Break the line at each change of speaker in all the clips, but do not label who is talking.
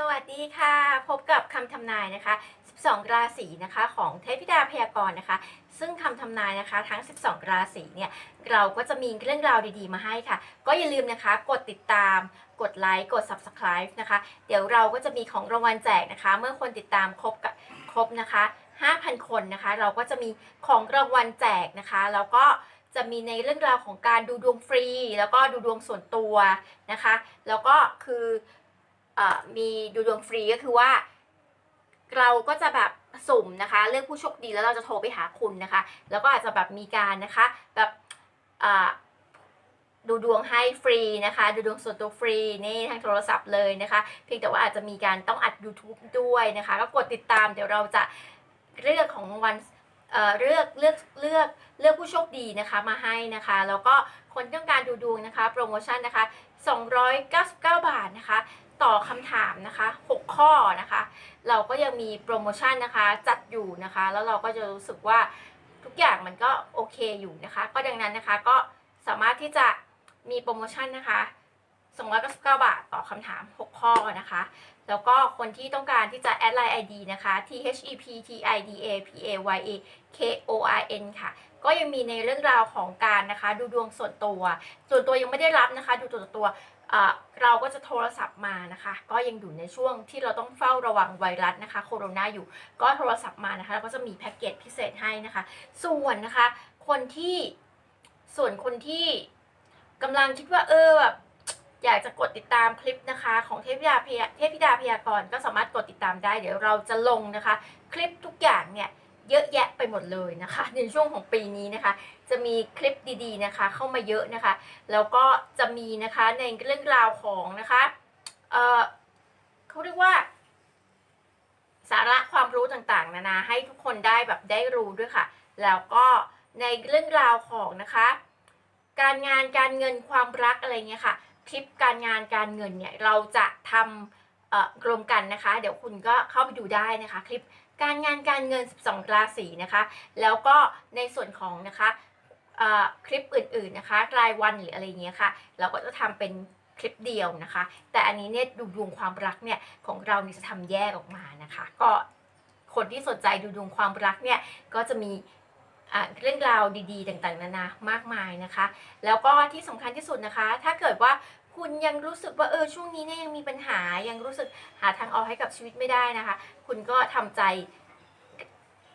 สวัสดีค่ะ พบกับคำทำนายนะคะ 12 ราศีนะคะของเทพธิดาพยากรณ์นะคะ ซึ่งคำทำนายนะคะทั้ง 12 ราศีเนี่ยเราก็จะมีเรื่องราวดีๆมาให้ค่ะ ก็อย่าลืมนะคะ กดติดตามกดไลค์กด Subscribe นะคะ เดี๋ยวเราก็จะมีของรางวัลแจกนะคะ เมื่อคนติดตามครบกับครบนะคะ 5,000 คนนะคะ เราก็จะมีของรางวัลแจกนะคะ แล้วก็จะมีในเรื่องราวของการดูดวงฟรี แล้วก็ดูดวงส่วนตัวนะคะ แล้วก็คือเอ่อ มีดูดวงฟรีก็คือว่า เราก็จะแบบสุ่มนะคะ เลือกผู้โชคดีแล้วเราจะโทรไปหาคุณนะคะ แล้วก็อาจจะแบบมีการนะคะแบบดูดวงให้ฟรีนะคะ ดูดวงส่วนตัวฟรีนี่ทางโทรศัพท์เลยนะคะ เพียงแต่ว่าอาจจะมีการต้องอัด YouTube ด้วยนะคะ ก็กดติดตามเดี๋ยวเราจะเลือกของวัลเอ่อเลือกเลือกเลือกเลือกผู้โชคดีนะคะมาให้นะคะ แล้วก็คนต้องการดูดวงนะคะ โปรโมชั่นนะคะ 299 บาทนะคะ ต่อคำถามนะคะ 6 ข้อนะคะ เราก็ยังมีโปรโมชั่นนะคะจัดอยู่นะคะ แล้วเราก็จะรู้สึกว่าทุกอย่างมันก็โอเคอยู่นะคะ ก็ดังนั้นนะคะก็สามารถที่จะมีโปรโมชั่นนะคะ299 บาทต่อคำถาม 6 ข้อนะคะ แล้วก็คนที่ต้องการที่จะแอดไลน์ ID นะคะ T H E P T I D A P A Y A K O R N ค่ะ ก็ยังมีในเรื่องราวของการนะคะ ดูดวงส่วนตัว ส่วนตัวยังไม่ได้รับนะคะ ดูตัวต่อตัว เราก็จะโทรศัพท์มานะคะ ก็ยังอยู่ในช่วงที่เราต้องเฝ้าระวังไวรัสนะคะโคโรนาอยู่ ก็โทรศัพท์มานะคะแล้วก็จะมีแพ็กเกจพิเศษให้นะคะ ส่วนนะคะ คนที่ส่วนคนที่กำลังคิดว่าเออแบบอยากจะกดติดตามคลิปนะคะ ของเทพธิดาพยาเทพธิดาพยากรณ์ก็สามารถกดติดตามได้ เดี๋ยวเราจะลงนะคะ คลิปทุกอย่างเนี่ย เยอะแยะไปหมดเลยนะคะ ในช่วงของปีนี้นะคะ จะมีคลิปดีๆนะคะ เข้ามาเยอะนะคะ แล้วก็จะมีนะคะในเรื่องราวของนะคะเออเขาเรียกว่า สาระความรู้ต่างๆ นานาให้ทุกคนได้แบบได้รู้ด้วยค่ะ แล้วก็ในเรื่องราวของนะคะ การงานการเงินความรักอะไรเงี้ยค่ะ คลิปการงานการเงินเนี่ยเราจะทำ เอ่อรมกันนะคะ เดี๋ยวคุณก็เข้าไปดูได้นะคะ คลิปการงานการเงิน 12 ราศีนะคะ แล้วก็ในส่วนของนะคะคลิปอื่นๆนะคะรายวันหรืออะไรเงี้ยค่ะ เราก็จะทำเป็นคลิปเดียวนะคะ แต่อันนี้เนี่ยดูดวงความรักเนี่ยของเราเนี่ยจะทำแยกออกมานะคะ ก็คนที่สนใจดูดวงความรักเนี่ยก็จะมีะเรื่องราวดีๆ ต่างๆนานามากมายนะคะ แล้วก็ที่สำคัญที่สุดนะคะ ถ้าเกิดว่า คุณยังรู้สึกว่าเออช่วงนี้เนี่ยยังมีปัญหายังรู้สึกหาทางออกให้กับชีวิตไม่ได้นะคะ คุณก็ทำใจ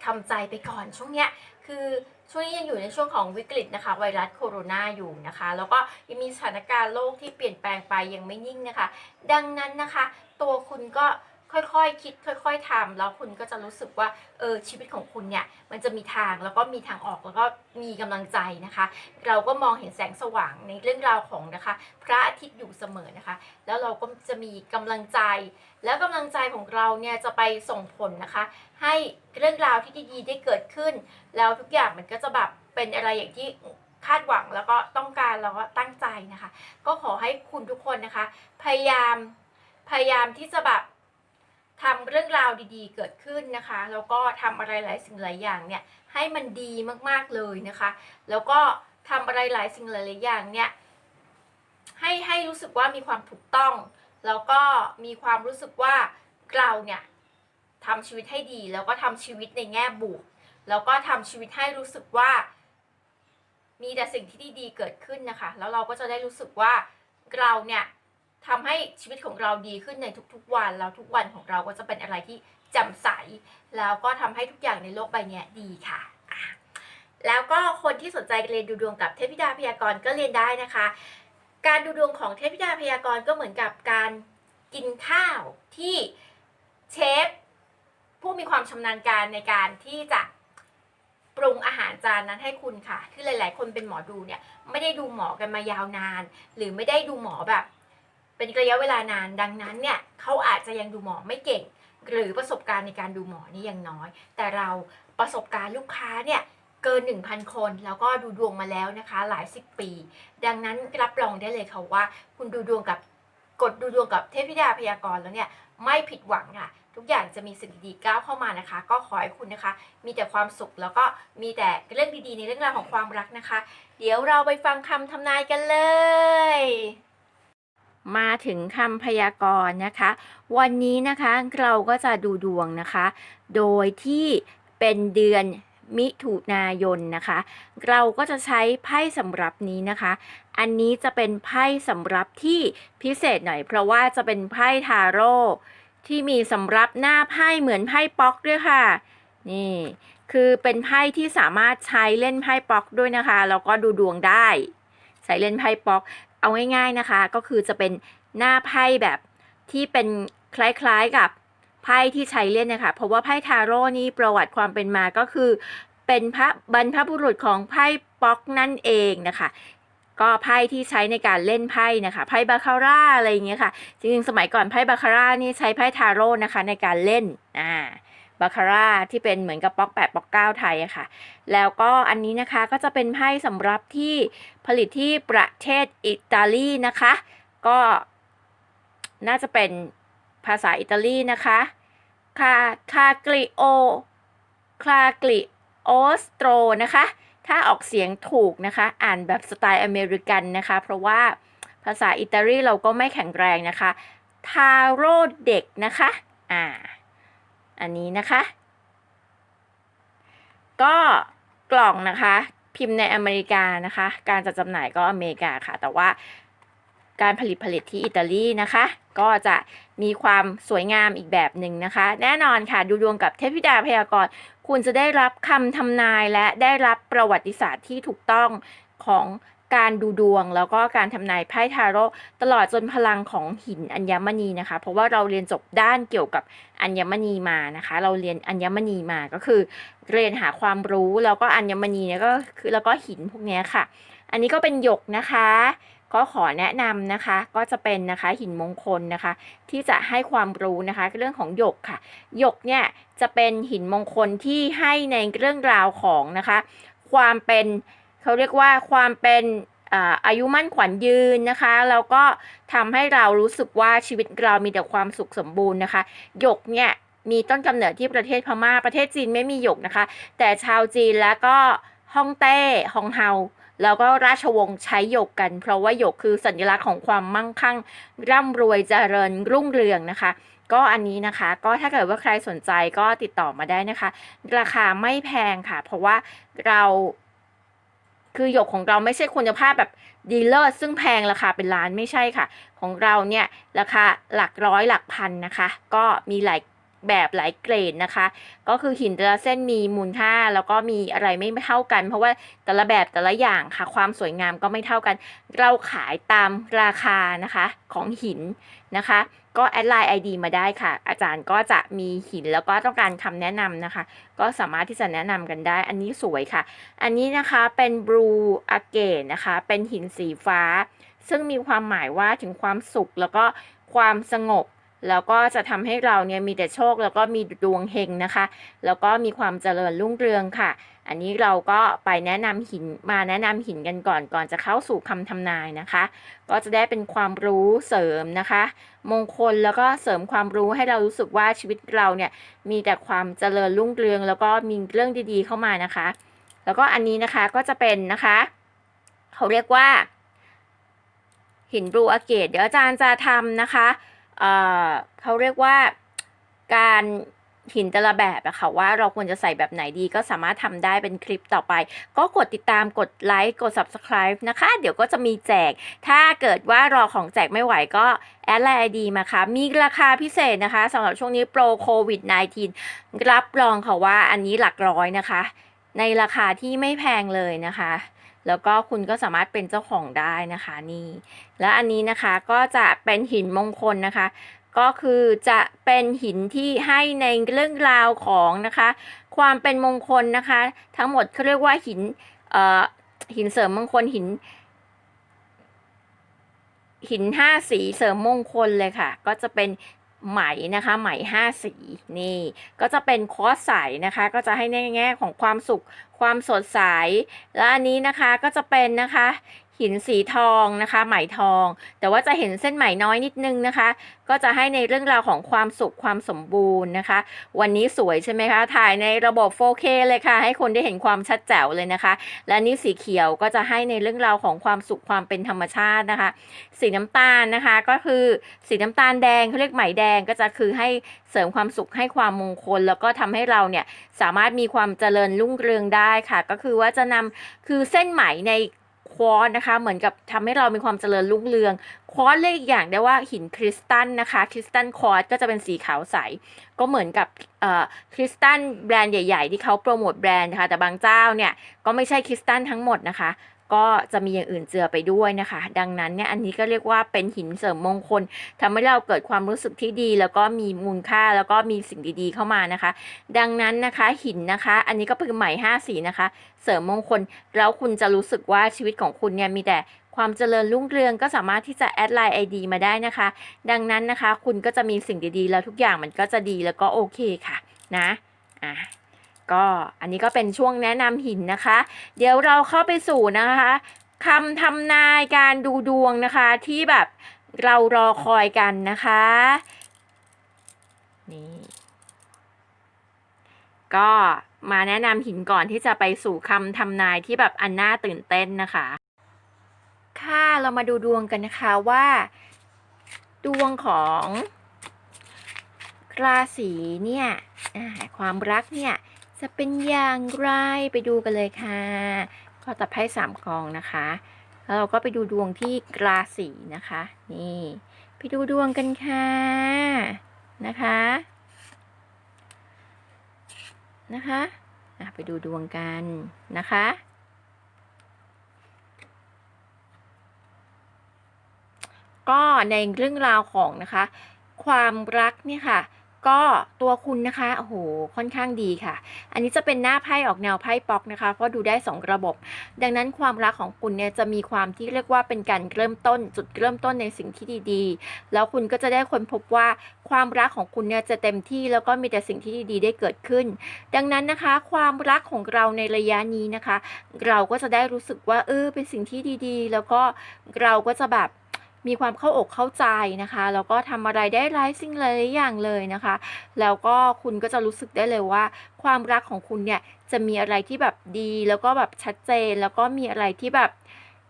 ทำใจไปก่อนช่วงเนี้ยคือช่วงนี้ยังอยู่ในช่วงของวิกฤตนะคะ ไวรัสโคโรนาอยู่นะคะ แล้วก็ยังมีสถานการณ์โลกที่เปลี่ยนแปลงไปยังไม่นิ่งนะคะ ดังนั้นนะคะ ตัวคุณก็ ค่อยๆคิด ค่อย ๆทำแล้วคุณก็จะรู้สึกว่าเออชีวิตของคุณเนี่ยมันจะมีทางแล้วก็มีทางออกแล้วก็มีกำลังใจนะคะ เราก็มองเห็นแสงสว่างในเรื่องราวของนะคะ พระอาทิตย์อยู่เสมอนะคะ แล้วเราก็จะมีกำลังใจ แล้วกำลังใจของเราเนี่ยจะไปส่งผลนะคะ ให้เรื่องราวที่ดีๆได้เกิดขึ้น แล้วทุกอย่างมันก็จะแบบเป็นอะไรอย่างที่คาดหวังแล้วก็ต้องการแล้วก็ตั้งใจนะคะ ก็ขอให้คุณทุกคนนะคะ พยายามพยายามที่จะแบบ ทำเรื่องราวดีๆ เกิดขึ้นนะคะแล้วก็ทำอะไรหลายสิ่งหลายอย่างเนี่ยให้มันดีมากๆเลยนะคะ แล้วก็ทำอะไรหลายสิ่งหลายๆอย่างเนี่ยให้ให้รู้สึกว่ามีความถูกต้อง แล้วก็มีความรู้สึกว่าเราเนี่ยทำชีวิตให้ดี แล้วก็ทำชีวิตในแง่บวก แล้วก็ทำชีวิตให้รู้สึกว่า มีแต่สิ่งที่ดีๆเกิดขึ้นนะคะ แล้วเราก็จะได้รู้สึกว่าเราเนี่ย ทำให้ชีวิตของเราดีขึ้นในทุกๆวัน แล้วทุกวันของเราก็จะเป็นอะไรที่แจ่มใส แล้วก็ทำให้ทุกอย่างในโลกใบนี้ดีค่ะ แล้วก็คนที่สนใจเรียนดูดวงกับเทพธิดาพยากรณ์ก็เรียนได้นะคะ การดูดวงของเทพธิดาพยากรณ์ก็เหมือนกับการกินข้าวที่เชฟผู้มีความชำนาญการในการที่จะปรุงอาหารจานนั้นให้คุณค่ะ คือหลาย ๆ คนเป็นหมอดูเนี่ยไม่ได้ดูหมอกันมายาวนาน หรือไม่ได้ดูหมอแบบ เป็นระยะเวลานานดังนั้นเนี่ยเขาอาจจะยังดูหมอไม่เก่ง หรือประสบการณ์ในการดูหมอนี่ยังน้อย แต่เราประสบการณ์ลูกค้าเนี่ยเกิน 1,000 คน แล้วก็ดูดวงมาแล้วนะคะ หลายสิบปี ดังนั้นรับรองได้เลยค่ะว่า คุณดูดวงกับกดดูดวงกับเทพธิดาพยากรณ์แล้วเนี่ยไม่ผิดหวังค่ะ ทุกอย่างจะมีสิ่งดีๆก้าวเข้ามานะคะ ก็ขอให้คุณนะคะ มีแต่ความสุขแล้วก็มีแต่เรื่องดีๆ ในเรื่องราวของความรักนะคะ เดี๋ยวเราไปฟังคำทำนายกันเลย มาถึงคำพยากรณ์นะคะ วันนี้นะคะเราก็จะดูดวงนะคะ โดยที่เป็นเดือนมิถุนายนนะคะ เราก็จะใช้ไพ่สำรับนี้นะคะ อันนี้จะเป็นไพ่สำรับที่พิเศษหน่อย เพราะว่าจะเป็นไพ่ทาโร่ที่มีสำรับหน้าไพ่เหมือนไพ่ป๊อกด้วยค่ะ นี่คือเป็นไพ่ที่สามารถใช้เล่นไพ่ป๊อกด้วยนะคะแล้วก็ดูดวงได้ใช้เล่นไพ่ป๊อก เอาง่ายๆนะคะ ก็คือจะเป็นหน้าไพ่แบบที่เป็นคล้ายๆกับไพ่ที่ใช้เล่นนะคะเพราะว่าไพ่ทาโร่นี่ประวัติความเป็นมาก็คือ เป็นพระบรรพบุรุษของไพ่ป๊อกนั่นเองนะคะ ก็ไพ่ที่ใช้ในการเล่นไพ่นะคะไพ่บาคาร่าอะไรอย่างเงี้ยค่ะ จริงๆสมัยก่อนไพ่บาคาร่านี่ใช้ไพ่ทาโร่นะคะในการเล่นอ่า บาคาร่าที่เป็นเหมือนกับป๊อกแปดป๊อกเก้าไทยอะค่ะ แล้วก็อันนี้นะคะก็จะเป็นไพ่สำหรับที่ผลิตที่ประเทศอิตาลีนะคะ ก็น่าจะเป็นภาษาอิตาลีนะคะคาคากริโอคลากริโอสโตรนะคะ ถ้าออกเสียงถูกนะคะ อ่านแบบสไตล์อเมริกันนะคะ เพราะว่าภาษาอิตาลีเราก็ไม่แข็งแรงนะคะ ทาโร่เด็กนะคะ อ่า อันนี้นะคะ ก็กล่องนะคะ พิมพ์ในอเมริกานะคะ การจัดจำหน่ายก็อเมริกาค่ะ แต่ว่าการผลิตผลิตที่อิตาลีนะคะ ก็จะมีความสวยงามอีกแบบหนึ่งนะคะ แน่นอนค่ะ ดูดวงกับเทพธิดาพยากรณ์คุณจะได้รับคำทำนายและได้รับประวัติศาสตร์ที่ถูกต้องของ การดูดวงแล้วก็การทำนายไพ่ทาโร่ตลอดจนพลังของหินอัญมณีนะคะ เพราะว่าเราเรียนจบด้านเกี่ยวกับอัญมณีมานะคะ เราเรียนอัญมณีมาก็คือ เรียนหาความรู้แล้วก็อัญมณีเนี่ยก็คือแล้วก็หินพวกนี้ค่ะ อันนี้ก็เป็นหยกนะคะ ก็ขอแนะนำนะคะ ก็จะเป็นนะคะหินมงคลนะคะ ที่จะให้ความรู้นะคะเรื่องของหยกค่ะหยกเนี่ยจะเป็นหินมงคลที่ให้ในเรื่องราวของนะคะ ความเป็น เขาเรียกว่าความเป็นอ่าอายุมั่นขวัญยืนนะคะแล้วก็ทำให้เรารู้สึกว่าชีวิตเรามีแต่ความสุขสมบูรณ์นะคะหยกเนี่ยมีต้นกำเนิดที่ประเทศพม่าประเทศจีนไม่มีหยกนะคะ แต่ชาวจีนแล้วก็ฮ่องเต้ฮองเฮาแล้วก็ราชวงศ์ใช้หยกกัน เพราะว่าหยกคือสัญลักษณ์ของความมั่งคั่ง ร่ำรวยเจริญรุ่งเรืองนะคะ ก็อันนี้นะคะ ก็ถ้าเกิดว่าใครสนใจก็ติดต่อมาได้นะคะ ราคาไม่แพงค่ะ เพราะว่าเรา คือหยกของเราไม่ใช่คุณภาพแบบดีลเลอร์ซึ่งแพงราคาเป็นล้านไม่ใช่ค่ะ ของเราเนี่ยราคาหลักร้อยหลักพันนะคะ ก็มีหลาย แบบหลายเกรดนะคะ ก็คือหินแต่ละเส้นมีมูลค่า แล้วก็มีอะไรไม่เท่ากัน เพราะว่าแต่ละแบบแต่ละอย่างค่ะ ความสวยงามก็ไม่เท่ากัน เราขายตามราคานะคะของหินนะคะ ก็แอดไลน์ ID มาได้ค่ะ อาจารย์ก็จะมีหินแล้วก็ต้องการคำแนะนำนะคะ ก็สามารถที่จะแนะนำกันได้ อันนี้สวยค่ะ อันนี้นะคะเป็น Blue a g a t e นะคะ เป็นหินสีฟ้า ซึ่งมีความหมายว่าถึงความสุขแล้วก็ความสงบ แล้วก็จะทำให้เราเนี่ยมีแต่โชค แล้วก็มีดวงเฮงนะคะ แล้วก็มีความเจริญรุ่งเรืองค่ะ อันนี้เราก็ไปแนะนำหินมาแนะนำหินกันก่อนก่อนจะเข้าสู่คำทำนายนะคะ ก็จะได้เป็นความรู้เสริมนะคะ มงคลแล้วก็เสริมความรู้ให้เรารู้สึกว่าชีวิตเราเนี่ยมีแต่ความเจริญรุ่งเรือง แล้วก็มีเรื่องดีๆเข้ามานะคะ แล้วก็อันนี้นะคะก็จะเป็นนะคะเขาเรียกว่าหินบลูอาเกตเดี๋ยวอาจารย์จะทำนะคะ เขาเรียกว่าการหินแต่ละแบบอะค่ะว่าเราควรจะใส่แบบไหนดีก็สามารถทำได้เป็นคลิปต่อไป ก็กดติดตามกดไลค์กด subscribe นะคะ เดี๋ยวก็จะมีแจก ถ้าเกิดว่ารอของแจกไม่ไหวก็แอดไลน์ไอดีมาค่ะ มีราคาพิเศษนะคะสำหรับช่วงนี้โปรโควิด -19 รับรองค่ะว่าอันนี้หลักร้อยนะคะ ในราคาที่ไม่แพงเลยนะคะ แล้วก็คุณก็สามารถเป็นเจ้าของได้นะคะนี่ แล้วอันนี้นะคะก็จะเป็นหินมงคลนะคะ ก็คือจะเป็นหินที่ให้ในเรื่องราวของนะคะ ความเป็นมงคลนะคะ ทั้งหมดเขาเรียกว่าหินเอ่อหินเสริมมงคลหินหินห้าสีเสริมมงคลเลยค่ะ ก็จะเป็น ไหมนะคะไหมห้าสีนี่ ก็จะเป็นคอสใสนะคะ ก็จะให้ในแง่ของความสุขความสดใส แล้วอันนี้นะคะก็จะเป็นนะคะ หินสีทองนะคะ ไหมทอง แต่ว่าจะเห็นเส้นไหมน้อยนิดนึงนะคะ ก็จะให้ในเรื่องราวของความสุขความสมบูรณ์นะคะ วันนี้สวยใช่ไหมคะ ถ่ายในระบบ 4K เลยค่ะ ให้คนได้เห็นความชัดแจ๋วเลยนะคะ และนี่สีเขียวก็จะให้ในเรื่องราวของความสุขความเป็นธรรมชาตินะคะ สีน้ำตาลนะคะก็คือสีน้ำตาลแดงเขาเรียกไหมแดงก็จะคือให้เสริมความสุขให้ความมงคล แล้วก็ทำให้เราเนี่ยสามารถมีความเจริญรุ่งเรืองได้ค่ะ ก็คือว่าจะนำคือเส้นไหมใน ควอตนะคะ เหมือนกับทำให้เรามีความเจริญรุ่งเรือง ควอตเรียกอีกอย่างได้ว่าหินคริสตัลนะคะ คริสตัลควอตก็จะเป็นสีขาวใส ก็เหมือนกับคริสตัลแบรนด์ใหญ่ ๆ ที่เขาโปรโมทแบรนด์นะคะ แต่บางเจ้าเนี่ยก็ไม่ใช่คริสตัลทั้งหมดนะคะ ก็จะมีอย่างอื่นเจือไปด้วยนะคะ ดังนั้นเนี่ยอันนี้ก็เรียกว่าเป็นหินเสริมมงคลทำให้เราเกิดความรู้สึกที่ดี แล้วก็มีมูลค่าแล้วก็มีสิ่งดีๆเข้ามานะคะ ดังนั้นนะคะหินนะคะ อันนี้ก็เป็นไหมห้าสีนะคะ เสริมมงคลแล้วคุณจะรู้สึกว่าชีวิตของคุณเนี่ยมีแต่ความเจริญรุ่งเรืองก็สามารถที่จะแอดไลน์ไอดีมาได้นะคะ ดังนั้นนะคะ คุณก็จะมีสิ่งดีๆ แล้วทุกอย่างมันก็จะดีแล้วก็โอเคค่ะ นะ อะ ก็อันนี้ก็เป็นช่วงแนะนำหินนะคะ เดี๋ยวเราเข้าไปสู่นะคะคำทำนายการดูดวงนะคะที่แบบเรารอคอยกันนะคะนี่ก็มาแนะนำหินก่อนที่จะไปสู่คำทำนายที่แบบอันน่าตื่นเต้นนะคะ ค่ะเรามาดูดวงกันนะคะว่า ดวงของราศีเนี่ยความรักเนี่ย จะเป็นอย่างไรไปดูกันเลยค่ะ ก็ตัดไพ่สามกองนะคะ แล้วเราก็ไปดูดวงที่ราศีนะคะ นี่ ไปดูดวงกันค่ะนะคะ นะคะอะไปดูดวงกันนะคะก็ในเรื่องราวของนะคะ ความรักเนี่ยค่ะ ก็ตัวคุณนะคะโอ้โหค่อนข้างดีค่ะ อันนี้จะเป็นหน้าไพ่ออกแนวไพ่ป๊อกนะคะ เพราะดูได้ 2 ระบบ ดังนั้นความรักของคุณเนี่ยจะมีความที่เรียกว่าเป็นการเริ่มต้น จุดเริ่มต้นในสิ่งที่ดีๆ แล้วคุณก็จะได้ค้นพบว่าความรักของคุณเนี่ยจะเต็มที่แล้วก็มีแต่สิ่งที่ดีๆ ได้เกิดขึ้น ดังนั้นนะคะ ความรักของเราในระยะนี้นะคะ เราก็จะได้รู้สึกว่าเออเป็นสิ่งที่ดีๆ แล้วก็เราก็จะแบบ มีความเข้าอกเข้าใจนะคะแล้วก็ทำอะไรได้หลายสิ่งหลายอย่างเลยนะคะ แล้วก็คุณก็จะรู้สึกได้เลยว่า ความรักของคุณเนี่ยจะมีอะไรที่แบบดี แล้วก็แบบชัดเจน แล้วก็มีอะไรที่แบบ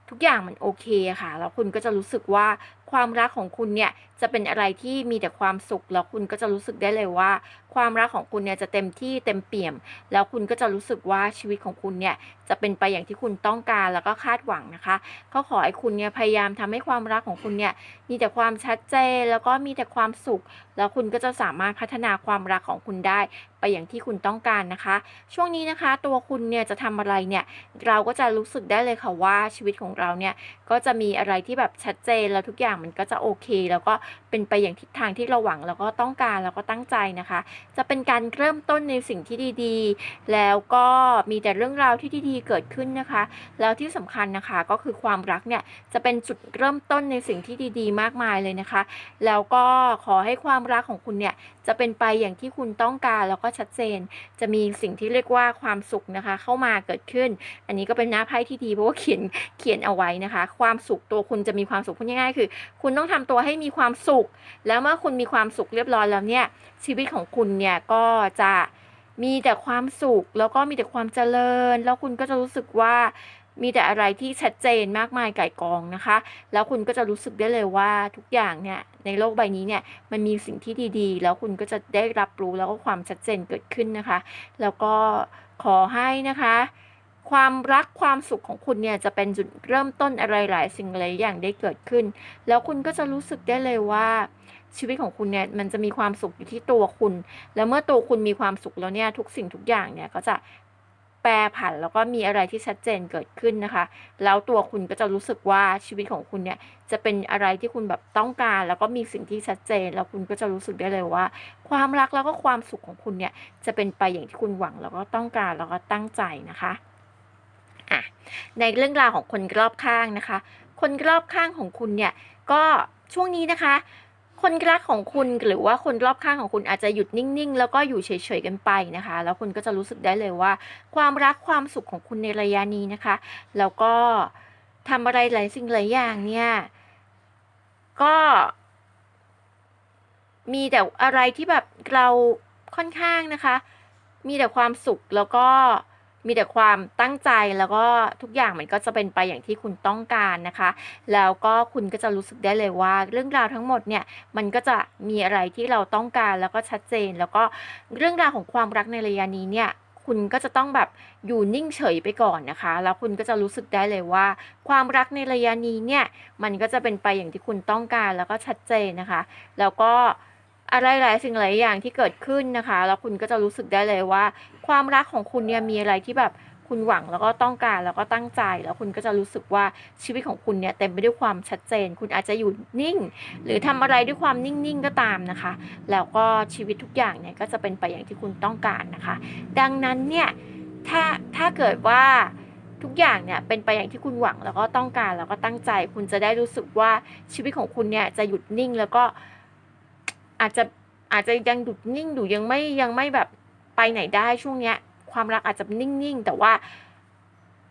ทุกอย่างมันโอเคค่ะแล้วคุณก็จะรู้สึกว่าความรักของคุณเนี่ย จะเป็นอะไรที่มีแต่ความสุข แล้วคุณก็จะรู้สึกได้เลยว่า ความรักของคุณเนี่ยจะเต็มที่เต็มเปี่ยม แล้วคุณก็จะรู้สึกว่าชีวิตของคุณเนี่ยจะเป็นไปอย่างที่คุณต้องการแล้วก็คาดหวังนะคะก็ขอให้คุณเนี่ยพยายามทำให้ความรักของคุณเนี่ยมีแต่ความชัดเจนแล้วก็มีแต่ความสุข แล้วคุณก็จะสามารถพัฒนาความรักของคุณได้ไปอย่างที่คุณต้องการนะคะ ช่วงนี้นะคะตัวคุณเนี่ยจะทำอะไรเนี่ยเราก็จะรู้สึกได้เลยค่ะว่าชีวิตของเราเนี่ยก็จะมีอะไรที่แบบชัดเจนแล้วทุกอย่างมันก็จะโอเค แล้วก็เป็นไปอย่างทิศทางที่เราหวังแล้วก็ต้องการแล้วก็ตั้งใจนะคะ จะเป็นการเริ่มต้นในสิ่งที่ดีๆ แล้วก็มีแต่เรื่องราวที่ดีๆ เกิดขึ้นนะคะ แล้วที่สำคัญนะคะก็คือความรักเนี่ยจะเป็นจุดเริ่มต้นในสิ่งที่ดีๆ มากมายเลยนะคะ แล้วก็ขอให้ความรักของคุณเนี่ยจะเป็นไปอย่างที่คุณต้องการแล้วก็ชัดเจน จะมีสิ่งที่เรียกว่าความสุขนะคะ เข้ามาเกิดขึ้น อันนี้ก็เป็นหน้าไพ่ที่ดีเพราะว่าเขียนเขียนเอาไว้นะคะ ความสุขตัวคุณจะมีความสุขพูดง่ายๆคือ คุณต้องทำตัวให้มีความสุข แล้วเมื่อคุณมีความสุขเรียบร้อยแล้วเนี่ยชีวิตของคุณเนี่ยก็จะมีแต่ความสุข แล้วก็มีแต่ความเจริญ แล้วคุณก็จะรู้สึกว่ามีแต่อะไรที่ชัดเจนมากมายไก่กองนะคะ แล้วคุณก็จะรู้สึกได้เลยว่าทุกอย่างเนี่ยในโลกใบนี้เนี่ยมันมีสิ่งที่ดีๆ แล้วคุณก็จะได้รับรู้แล้วก็ความชัดเจนเกิดขึ้นนะคะ แล้วก็ขอให้นะคะ ความรักความสุขของคุณเนี่ยจะเป็นจุดเริ่มต้นอะไรหลายสิ่งหลายอย่างได้เกิดขึ้น แล้วคุณก็จะรู้สึกได้เลยว่าชีวิตของคุณเนี่ยมันจะมีความสุขอยู่ที่ตัวคุณ แล้วเมื่อตัวคุณมีความสุขแล้วเนี่ยทุกสิ่งทุกอย่างเนี่ยก็จะแปรผันแล้วก็มีอะไรที่ชัดเจนเกิดขึ้นนะคะ แล้วตัวคุณก็จะรู้สึกว่าชีวิตของคุณเนี่ยจะเป็นอะไรที่คุณแบบต้องการ แล้วก็มีสิ่งที่ชัดเจน แล้วคุณก็จะรู้สึกได้เลยว่า ความรักแล้วก็ความสุขของคุณเนี่ยจะเป็นไปอย่างที่คุณหวังแล้วก็ต้องการแล้วก็ตั้งใจนะคะ อะในเรื่องราวของคนรอบข้างนะคะ คนรอบข้างของคุณเนี่ยก็ช่วงนี้นะคะ คนรักของคุณหรือว่าคนรอบข้างของคุณอาจจะหยุดนิ่งๆ แล้วก็อยู่เฉยๆกันไปนะคะ แล้วคุณก็จะรู้สึกได้เลยว่า ความรักความสุขของคุณในระยะนี้นะคะ แล้วก็ทำอะไรหลายสิ่งหลายอย่างเนี่ยก็มีแต่อะไรที่แบบเราค่อนข้างนะคะ มีแต่ความสุขแล้วก็ มีแต่ความตั้งใจแล้วก็ทุกอย่างมันก็จะเป็นไปอย่างที่คุณต้องการนะคะ แล้วก็คุณก็จะรู้สึกได้เลยว่า เรื่องราวทั้งหมดเนี่ยมันก็จะมีอะไรที่เราต้องการแล้วก็ชัดเจน แล้วก็เรื่องราวของความรักในระยะนี้เนี่ยคุณก็จะต้องแบบอยู่นิ่งเฉยไปก่อนนะคะ แล้วคุณก็จะรู้สึกได้เลยว่า ความรักในระยะนี้เนี่ยมันก็จะเป็นไปอย่างที่คุณต้องการแล้วก็ชัดเจนนะคะ แล้วก็อะไรหลายสิ่งหลายอย่างที่เกิดขึ้นนะคะ แล้วคุณก็จะรู้สึกได้เลยว่า ความรักของคุณเนี่ยมีอะไรที่แบบคุณหวังแล้วก็ต้องการแล้วก็ตั้งใจแล้วคุณก็จะรู้สึกว่าชีวิตของคุณเนี่ยเต็มไปด้วยความชัดเจน คุณอาจจะอยู่นิ่ง หรือทำอะไรด้วยความนิ่งๆก็ตามนะคะ แล้วก็ชีวิตทุกอย่างเนี่ยก็จะเป็นไปอย่างที่คุณต้องการนะคะ ดังนั้นเนี่ยถ้าถ้าเกิดว่าทุกอย่างเนี่ยเป็นไปอย่างที่คุณหวังแล้วก็ต้องการแล้วก็ตั้งใจ คุณจะได้รู้สึกว่าชีวิตของคุณเนี่ยจะหยุดนิ่งแล้วก็อาจจะอาจจะยังหยุดนิ่งอยู่ยังไม่ยังไม่แบบ ไปไหนได้ช่วงเนี้ย ความรักอาจจะนิ่งๆ แต่ว่า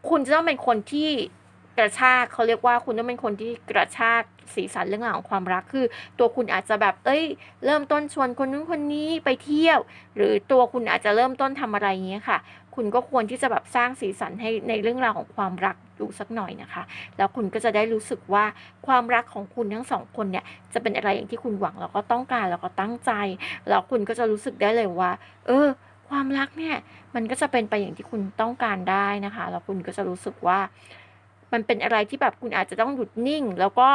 คุณจะต้องเป็นคนที่กระชากเขาเรียกว่าคุณต้องเป็นคนที่กระชากสีสันเรื่องราวของความรักคือ ตัวคุณอาจจะแบบ เอ้ย เริ่มต้นชวนคนนู้นคนนี้ไปเที่ยว หรือตัวคุณอาจจะเริ่มต้นทำอะไรเงี้ยค่ะ คุณก็ควรที่จะแบบสร้างสีสันให้ในเรื่องราวของความรักดูสักหน่อยนะคะ แล้วคุณก็จะได้รู้สึกว่าความรักของคุณทั้งสองคนเนี่ยจะเป็นอะไรอย่างที่คุณหวังแล้วก็ต้องการแล้วก็ตั้งใจแล้วคุณก็จะรู้สึกได้เลยว่า เออ ความรักเนี่ยมันก็จะเป็นไปอย่างที่คุณต้องการได้นะคะ แล้วคุณก็จะรู้สึกว่า มันเป็นอะไรที่แบบคุณอาจจะต้องหยุดนิ่ง แล้วก็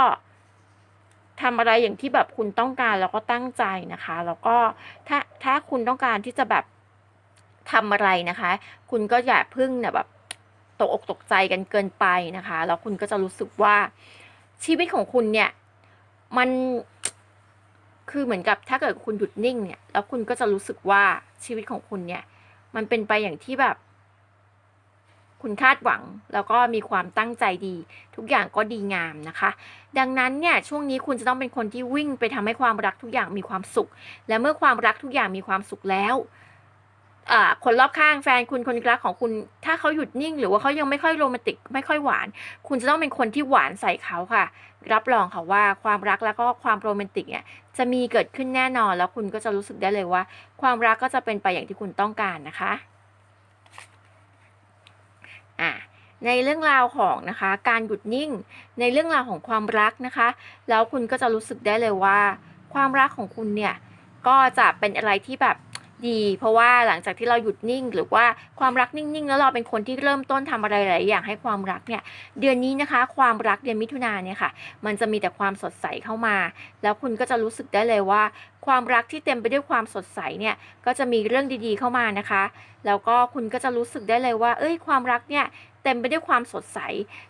ทำอะไรอย่างที่แบบคุณต้องการแล้วก็ตั้งใจนะคะ แล้วก็ถ้าถ้าคุณต้องการที่จะแบบทำอะไรนะคะ คุณก็อย่าพึ่งเนี่ยแบบตกอกตกใจกันเกินไปนะคะ แล้วคุณก็จะรู้สึกว่าชีวิตของคุณเนี่ย มัน คือเหมือนกับถ้าเกิดคุณหยุดนิ่งเนี่ย แล้วคุณก็จะรู้สึกว่าชีวิตของคุณเนี่ย มันเป็นไปอย่างที่แบบ คุณคาดหวัง แล้วก็มีความตั้งใจดี ทุกอย่างก็ดีงามนะคะ ดังนั้นเนี่ยช่วงนี้คุณจะต้องเป็นคนที่วิ่งไปทำให้ความรักทุกอย่างมีความสุข และเมื่อความรักทุกอย่างมีความสุขแล้ว คนรอบข้างแฟนคุณคนรักของคุณ ถ้าเขาหยุดนิ่ง หรือว่าเขายังไม่ค่อยโรแมนติกไม่ค่อยหวาน คุณจะต้องเป็นคนที่หวานใส่เขาค่ะ รับรองค่ะว่าความรักแล้วก็ความโรแมนติกเนี่ยจะมีเกิดขึ้นแน่นอน แล้วคุณก็จะรู้สึกได้เลยว่า ความรักก็จะเป็นไปอย่างที่คุณต้องการนะคะอ่าในเรื่องราวของนะคะ การหยุดนิ่ง ในเรื่องราวของความรักนะคะ แล้วคุณก็จะรู้สึกได้เลยว่า ความรักของคุณเนี่ยก็จะเป็นอะไรที่แบบ ดี เพราะว่าหลังจากที่เราหยุดนิ่ง หรือว่าความรักนิ่งๆ แล้วเราเป็นคนที่เริ่มต้นทำอะไรหลายอย่างให้ความรักเนี่ยเดือนนี้นะคะ ความรักเดือนมิถุนาเนี่ยค่ะ มันจะมีแต่ความสดใสเข้ามา แล้วคุณก็จะรู้สึกได้เลยว่า ความรักที่เต็มไปด้วยความสดใสเนี่ยก็จะมีเรื่องดีๆเข้ามานะคะ แล้วก็คุณก็จะรู้สึกได้เลยว่า เอ้ยความรักเนี่ยเต็มไปด้วยความสดใส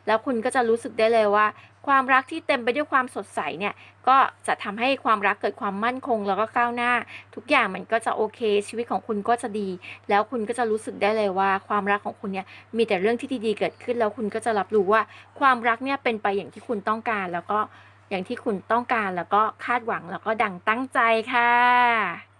แล้วคุณก็จะรู้สึกได้เลยว่า ความรักที่เต็มไปด้วยความสดใสเนี่ยก็จะทำให้ความรักเกิดความมั่นคงแล้วก็ก้าวหน้า ทุกอย่างมันก็จะโอเค ชีวิตของคุณก็จะดี แล้วคุณก็จะรู้สึกได้เลยว่า ความรักของคุณเนี่ยมีแต่เรื่องที่ดีๆเกิดขึ้น แล้วคุณก็จะรับรู้ว่า ความรักเนี่ยเป็นไปอย่างที่คุณต้องการ แล้วก็อย่างที่คุณต้องการแล้วก็คาดหวังแล้วก็ดังตั้งใจค่ะ